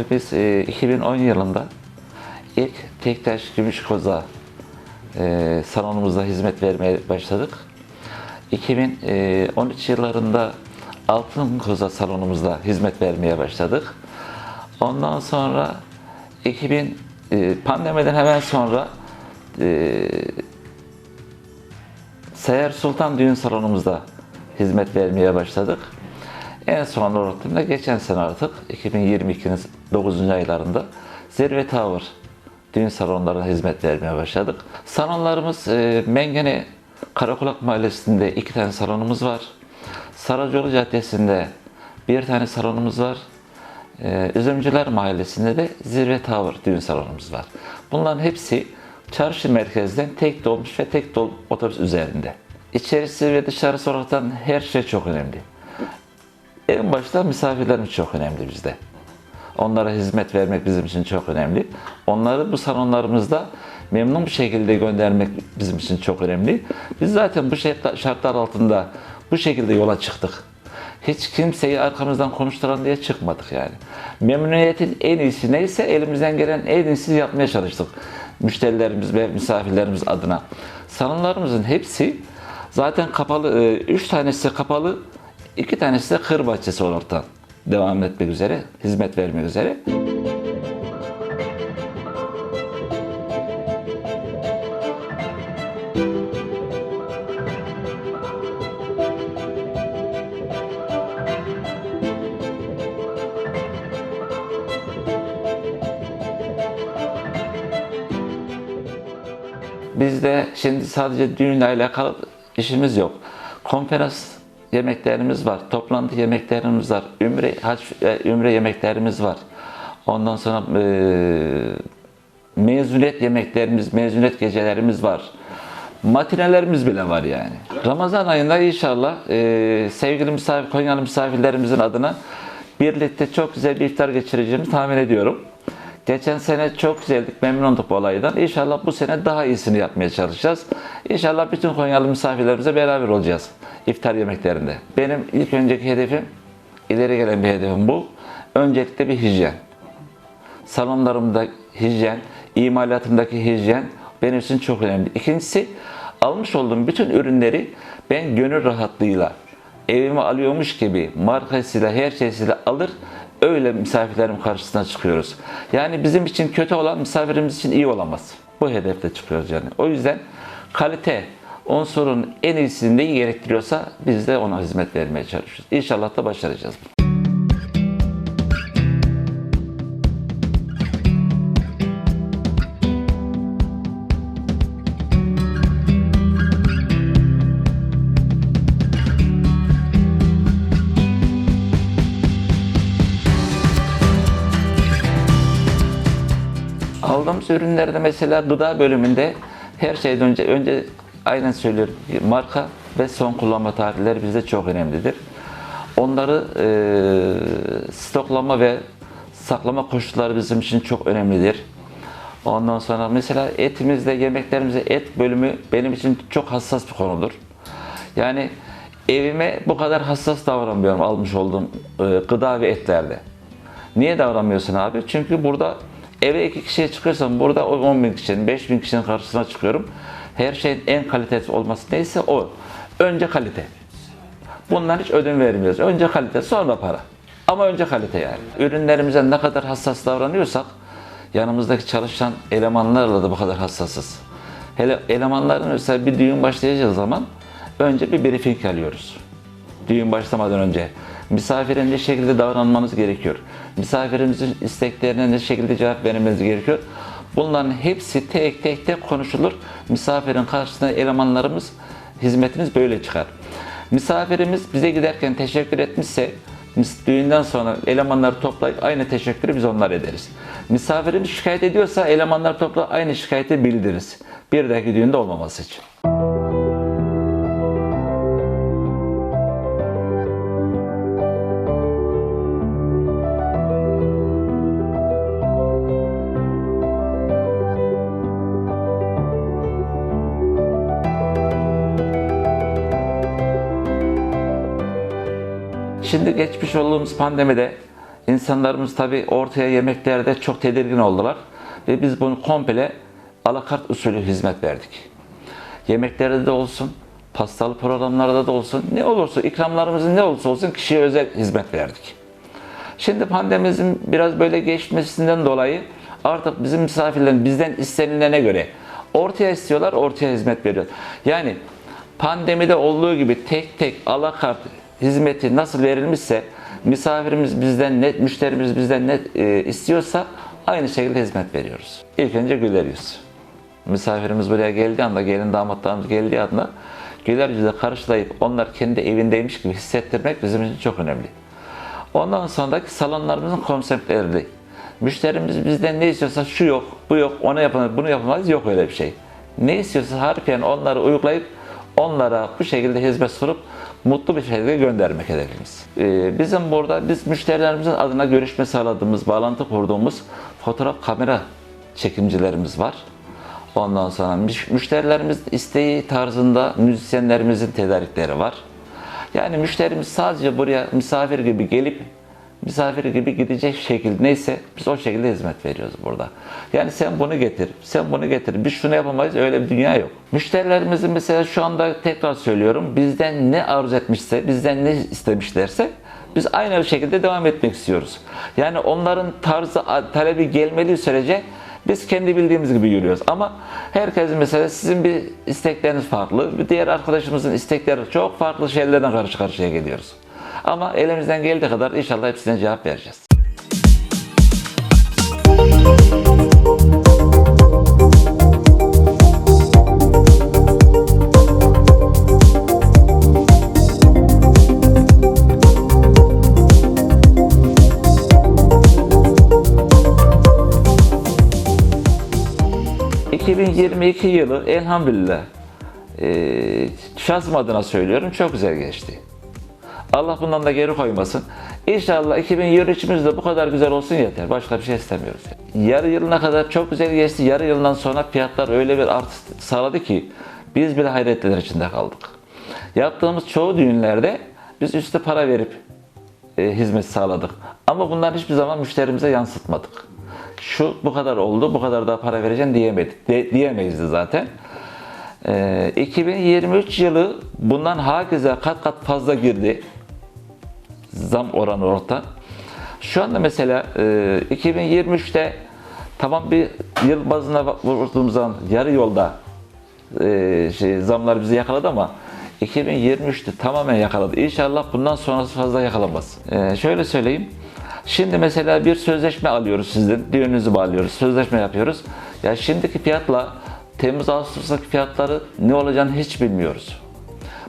Bey biz e, 2010 yılında ilk Tektaş Gümüşkoza e, salonumuzda hizmet vermeye başladık. 2013 yıllarında Altın Koza salonumuzda hizmet vermeye başladık. Ondan sonra 2000 e, pandemiden hemen sonra e, Seher Sultan Düğün Salonumuzda hizmet vermeye başladık. En son da geçen sene artık 2022'nin 9. aylarında Zirve Tower düğün salonlarına hizmet vermeye başladık. Salonlarımız e, Mengene Karakulak Mahallesi'nde iki tane salonumuz var. Saracoğlu Caddesi'nde bir tane salonumuz var. Ee, Üzümcüler Mahallesi'nde de Zirve Tower düğün salonumuz var. Bunların hepsi çarşı merkezden tek dolmuş ve tek dol otobüs üzerinde. İçerisi ve dışarısı olaraktan her şey çok önemli. En başta misafirlerimiz çok önemli bizde. Onlara hizmet vermek bizim için çok önemli. Onları bu salonlarımızda memnun bir şekilde göndermek bizim için çok önemli. Biz zaten bu şartlar altında bu şekilde yola çıktık. Hiç kimseyi arkamızdan konuşturan diye çıkmadık yani. Memnuniyetin en iyisi neyse elimizden gelen en iyisini yapmaya çalıştık. Müşterilerimiz ve misafirlerimiz adına. Salonlarımızın hepsi zaten kapalı, e, üç tanesi kapalı, iki tanesi de kır bahçesi olaraktan devam etmek üzere, hizmet vermek üzere. Bizde şimdi sadece düğünle alakalı işimiz yok. Konferans yemeklerimiz var, toplantı yemeklerimiz var, ümre, hac, e, ümre yemeklerimiz var. Ondan sonra e, mezuniyet yemeklerimiz, mezuniyet gecelerimiz var. Matinelerimiz bile var yani. Ramazan ayında inşallah e, sevgili misafir, Konyalı misafirlerimizin adına birlikte çok güzel bir iftar geçireceğimi tahmin ediyorum. Geçen sene çok güzeldik, memnunduk bu olaydan. İnşallah bu sene daha iyisini yapmaya çalışacağız. İnşallah bütün Konyalı misafirlerimize beraber olacağız iftar yemeklerinde. Benim ilk önceki hedefim, ileri gelen bir hedefim bu. Öncelikle bir hijyen. Salonlarımda hijyen, imalatımdaki hijyen benim için çok önemli. İkincisi, almış olduğum bütün ürünleri ben gönül rahatlığıyla evime alıyormuş gibi markasıyla her şeysiyle alır öyle misafirlerim karşısına çıkıyoruz. Yani bizim için kötü olan misafirimiz için iyi olamaz. Bu hedefte çıkıyoruz yani. O yüzden kalite unsurun en iyisini neyi gerektiriyorsa biz de ona hizmet vermeye çalışıyoruz. İnşallah da başaracağız. Aldığımız ürünlerde mesela gıda bölümünde her şeyden önce önce aynen söylüyorum marka ve son kullanma tarihleri bizde çok önemlidir. Onları e, stoklama ve saklama koşulları bizim için çok önemlidir. Ondan sonra mesela etimizde, yemeklerimizde et bölümü benim için çok hassas bir konudur. Yani evime bu kadar hassas davranmıyorum almış olduğum e, gıda ve etlerde. Niye davranmıyorsun abi? Çünkü burada eve iki kişiye çıkıyorsam burada o 10 bin kişinin, 5 bin kişinin karşısına çıkıyorum. Her şeyin en kalitesi olması neyse o. Önce kalite. Bundan hiç ödün vermiyoruz. Önce kalite sonra para. Ama önce kalite yani. Ürünlerimize ne kadar hassas davranıyorsak yanımızdaki çalışan elemanlarla da bu kadar hassasız. Hele elemanların mesela bir düğün başlayacağı zaman önce bir briefing alıyoruz. Düğün başlamadan önce. Misafirin ne şekilde davranmanız gerekiyor. Misafirimizin isteklerine ne şekilde cevap vermeniz gerekiyor. Bunların hepsi tek tek tek konuşulur. Misafirin karşısında elemanlarımız hizmetimiz böyle çıkar. Misafirimiz bize giderken teşekkür etmişse düğünden sonra elemanları toplayıp aynı teşekkürü biz onlar ederiz. Misafirimiz şikayet ediyorsa elemanlar toplayıp aynı şikayeti bildiririz. Bir dahaki düğünde olmaması için. Şimdi geçmiş olduğumuz pandemide İnsanlarımız tabi ortaya yemeklerde çok tedirgin oldular. Ve biz bunu komple alakart usulü hizmet verdik. Yemeklerde de olsun, pastalı programlarda da olsun, ne olursa ikramlarımızın ne olursa olsun kişiye özel hizmet verdik. Şimdi pandemimizin biraz böyle geçmesinden dolayı artık bizim misafirlerin bizden istenilene göre ortaya istiyorlar, ortaya hizmet veriyoruz. Yani pandemide olduğu gibi tek tek alakart hizmeti nasıl verilmişse misafirimiz bizden net, müşterimiz bizden net e, istiyorsa aynı şekilde hizmet veriyoruz. İlk önce güler yüz. Misafirimiz buraya geldiği anda, gelin damatlarımız geldiği anda güler yüzle karşılayıp onlar kendi evindeymiş gibi hissettirmek bizim için çok önemli. Ondan sonraki salonlarımızın konseptleri. Müşterimiz bizden ne istiyorsa şu yok, bu yok, onu yapamaz, bunu yapamaz, yok öyle bir şey. Ne istiyorsa harfiyen onları uygulayıp onlara bu şekilde hizmet sunup mutlu bir şekilde göndermek hedefimiz. Ee, bizim burada biz müşterilerimizin adına görüşme sağladığımız, bağlantı kurduğumuz fotoğraf kamera çekimcilerimiz var. Ondan sonra müş- müşterilerimiz isteği tarzında müzisyenlerimizin tedarikleri var. Yani müşterimiz sadece buraya misafir gibi gelip misafir gibi gidecek şekilde neyse biz o şekilde hizmet veriyoruz burada. Yani sen bunu getir, sen bunu getir. Biz şunu yapamayız öyle bir dünya yok. Müşterilerimizin mesela şu anda tekrar söylüyorum bizden ne arzu etmişse, bizden ne istemişlerse biz aynı şekilde devam etmek istiyoruz. Yani onların tarzı, talebi gelmediği sürece biz kendi bildiğimiz gibi yürüyoruz. Ama herkesin mesela sizin bir istekleriniz farklı, bir diğer arkadaşımızın istekleri çok farklı şeylerden karşı karşıya geliyoruz. Ama elimizden geldiği kadar inşallah hepsine cevap vereceğiz. ...2022 yılı elhamdülillah... eee ...şahsım adına söylüyorum çok güzel geçti. Allah bundan da geri koymasın. İnşallah 2023'ümüz de bu kadar güzel olsun yeter. Başka bir şey istemiyoruz. Yarı yılına kadar çok güzel geçti. Yarı yıldan sonra fiyatlar öyle bir artış sağladı ki biz bile hayretler içinde kaldık. Yaptığımız çoğu düğünlerde biz üstte para verip e, hizmet sağladık. Ama bunları hiçbir zaman müşterimize yansıtmadık. Şu bu kadar oldu, bu kadar daha para vereceğim diyemedik. De, diyemeyiz zaten. Ee, 2023 yılı bundan herkese kat kat fazla girdi. Zam oranı orta. Şu anda mesela e, 2023'te tamam bir yıl bazına vurduğumuz zaman yarı yolda e, şey, zamlar bizi yakaladı ama 2023'te tamamen yakaladı. İnşallah bundan sonrası fazla yakalamaz. E, şöyle söyleyeyim. Şimdi mesela bir sözleşme alıyoruz sizden, düğününüzü bağlıyoruz, sözleşme yapıyoruz. Ya şimdiki fiyatla Temmuz Ağustos'taki fiyatları ne olacağını hiç bilmiyoruz.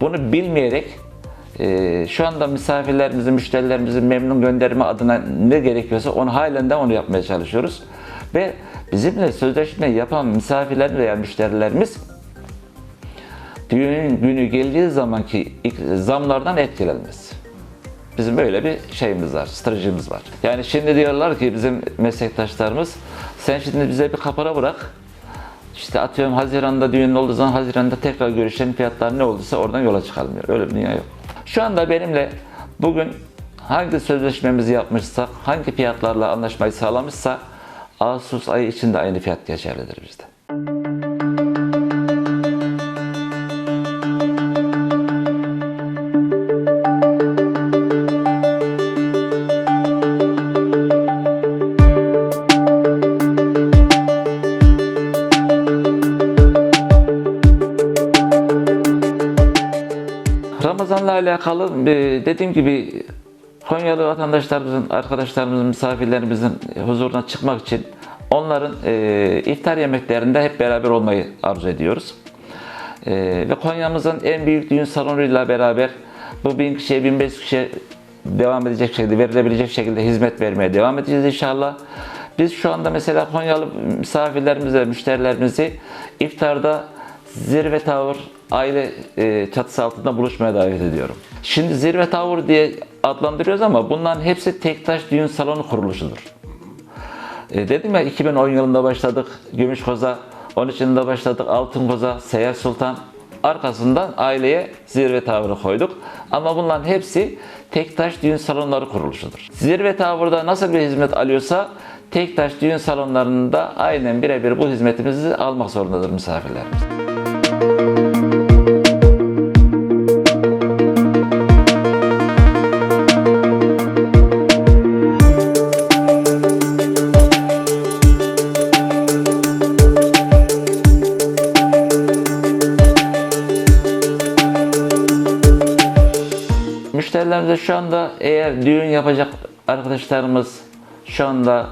Bunu bilmeyerek e, şu anda misafirlerimizi, müşterilerimizi memnun gönderme adına ne gerekiyorsa onu halen de onu yapmaya çalışıyoruz. Ve bizimle sözleşme yapan misafirler veya müşterilerimiz düğünün günü geldiği zamanki zamlardan etkilenmez. Bizim böyle bir şeyimiz var, stratejimiz var. Yani şimdi diyorlar ki bizim meslektaşlarımız sen şimdi bize bir kapara bırak. İşte atıyorum Haziran'da düğün olduğu zaman Haziran'da tekrar görüşelim fiyatlar ne olduysa oradan yola çıkalım. Öyle bir dünya yok. Şu anda benimle bugün hangi sözleşmemizi yapmışsak, hangi fiyatlarla anlaşmayı sağlamışsa Ağustos ayı içinde aynı fiyat geçerlidir bizde. Alakalı e, dediğim gibi Konyalı vatandaşlarımızın, arkadaşlarımızın, misafirlerimizin huzuruna çıkmak için onların e, iftar yemeklerinde hep beraber olmayı arzu ediyoruz. E, ve Konya'mızın en büyük düğün salonuyla beraber bu 1000 kişiye, 1500 kişiye devam edecek şekilde, verilebilecek şekilde hizmet vermeye devam edeceğiz inşallah. Biz şu anda mesela Konyalı misafirlerimize, müşterilerimizi iftarda Zirve Tavır aile e, çatısı altında buluşmaya davet ediyorum. Şimdi Zirve Tavır diye adlandırıyoruz ama bunların hepsi Tektaş Düğün Salonu kuruluşudur. E, dedim ya 2010 yılında başladık Gümüşkoza, 13 yılında başladık Altın Koza, Seyyar Sultan. arkasından aileye zirve tavrı koyduk. Ama bunların hepsi Tektaş Düğün Salonları kuruluşudur. Zirve tavırda nasıl bir hizmet alıyorsa Tektaş Düğün Salonlarında aynen birebir bu hizmetimizi almak zorundadır misafirlerimiz. Arkadaşlarımız şu anda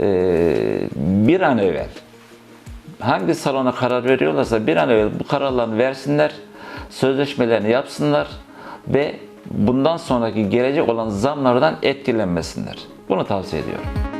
e, bir an evvel hangi salona karar veriyorlarsa bir an evvel bu kararlarını versinler, sözleşmelerini yapsınlar ve bundan sonraki gelecek olan zamlardan etkilenmesinler. Bunu tavsiye ediyorum.